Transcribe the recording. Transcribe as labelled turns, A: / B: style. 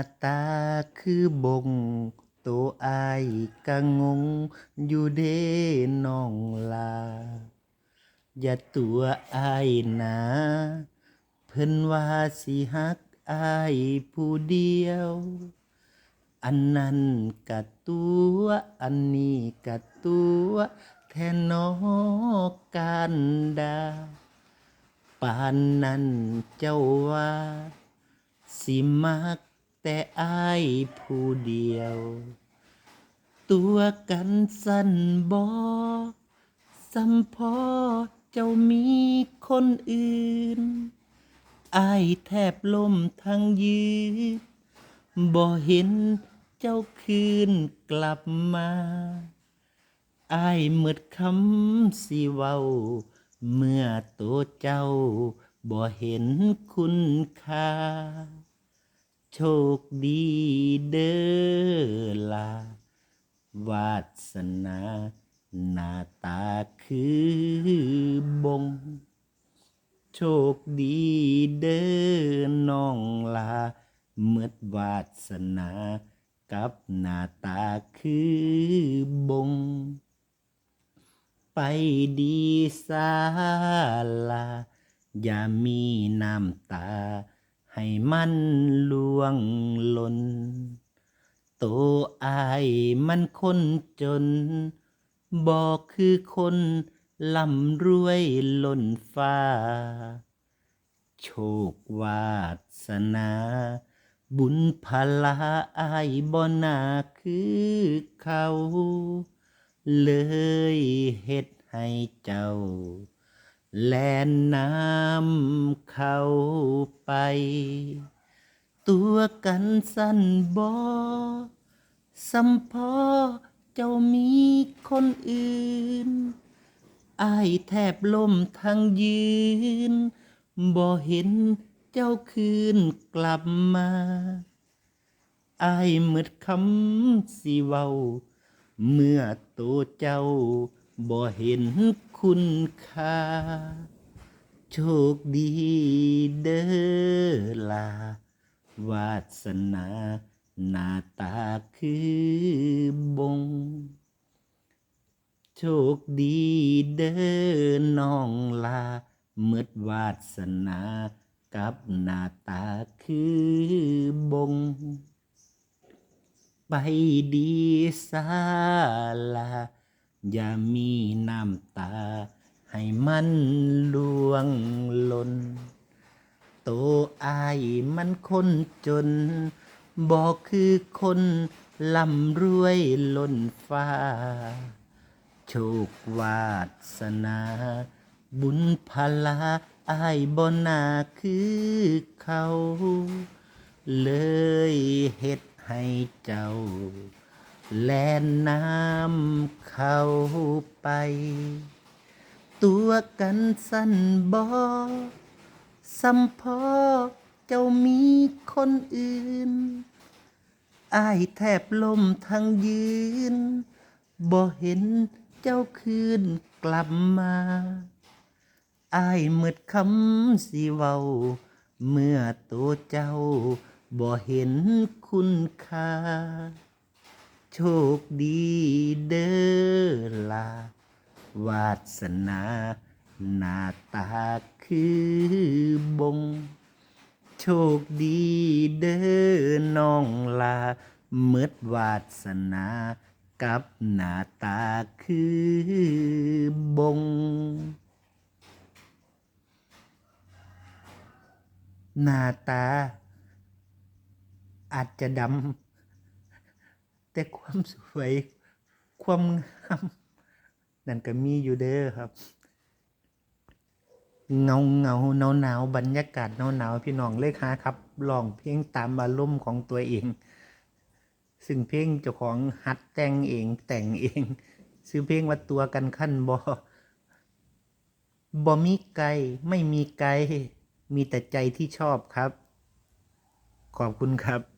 A: าตาคือบงโตอายกะงง อยู่เด้น้องลา อย่าตัวอายหนา เพิ่นว่าสิฮักอายผู้เดียว อันนั้นกะตัวอันนี้กะตัวแทนนอกการดาปานนั้นเจ้าว่า สิมัก แต่อายผู้เดียว ตัวกันสั้นบ่สัมพอเจ้ามีคนอื่น อายแทบล้มทั้งยืนบ่เห็นเจ้าคืนกลับมา อายหมดคำสิเว้า เมื่อตัวเจ้าบ่เห็นคุณค่า โชคดีเด้อลา วาสนาหน้าตาคือบง โชคดีเด้อน้องลาเมื่อวาสนากับหน้าตาคือบง ไปดีสาลา อย่ามีน้ำตา ให้มันลวงหล่นโตอายมันคนจน บอกคือคนล่ำรวยล้นฟ้า โชควาสนา บุญพลาอายบ่นาคือเขา เลยเฮ็ดให้เจ้า แลนน้ำเข้าไป ตัวกันสั้นบ่สัมพอเจ้ามีคนอื่นอายแทบล้มทั้งยืน บ่เห็นเจ้าคืนกลับมาอายหมดคำสิเว้า เมื่อตัวเจ้า บ่เห็นคุณค่า โชคดีเด้อลา วาสนาหน้าตาคือบง โชคดีเด้อน้องลาเมื่อวาสนากับหน้าตาคือบง ไปดีสาลา อย่ามีน้ำตา ให้มันลวงหล่นโตอายมันคนจน บอกคือคนล่ำรวยล้นฟ้า โชควาสนา บุญพลาอายบนาคือเขา เลยเฮ็ดให้เจ้า แลนน้ำเข้าไป ตัวกันสั้นบ่สัมพอเจ้ามีคนอื่น อายแทบล้มทั้งยืน บ่เห็นเจ้าคืนกลับมา อายหมดคำสิเว้า เมื่อตัวเจ้าบ่เห็นคุณค่า โชคดีเด้อลา วาสนาหน้าตาคือบง โชคดีเด้อน้องลาเมื่อวาสนากับหน้าตาคือบง หน้าตาอาจจะดำ แต่ความสวย ความงามนั่นก็มีอยู่เด้อครับ เงาเงาหนาวหนาวบรรยากาศหนาวหนาวพี่น้องเลขหาครับลองเพลงตามอารมณ์ของตัวเอง ซึ่งเพลงเจ้าของหัดแต่งเองแต่งเอง ซื้อเพลงว่าตัวกันขั้นบอบอมีไกลไม่มีไกลมีแต่ใจที่ชอบครับ ขอบคุณครับ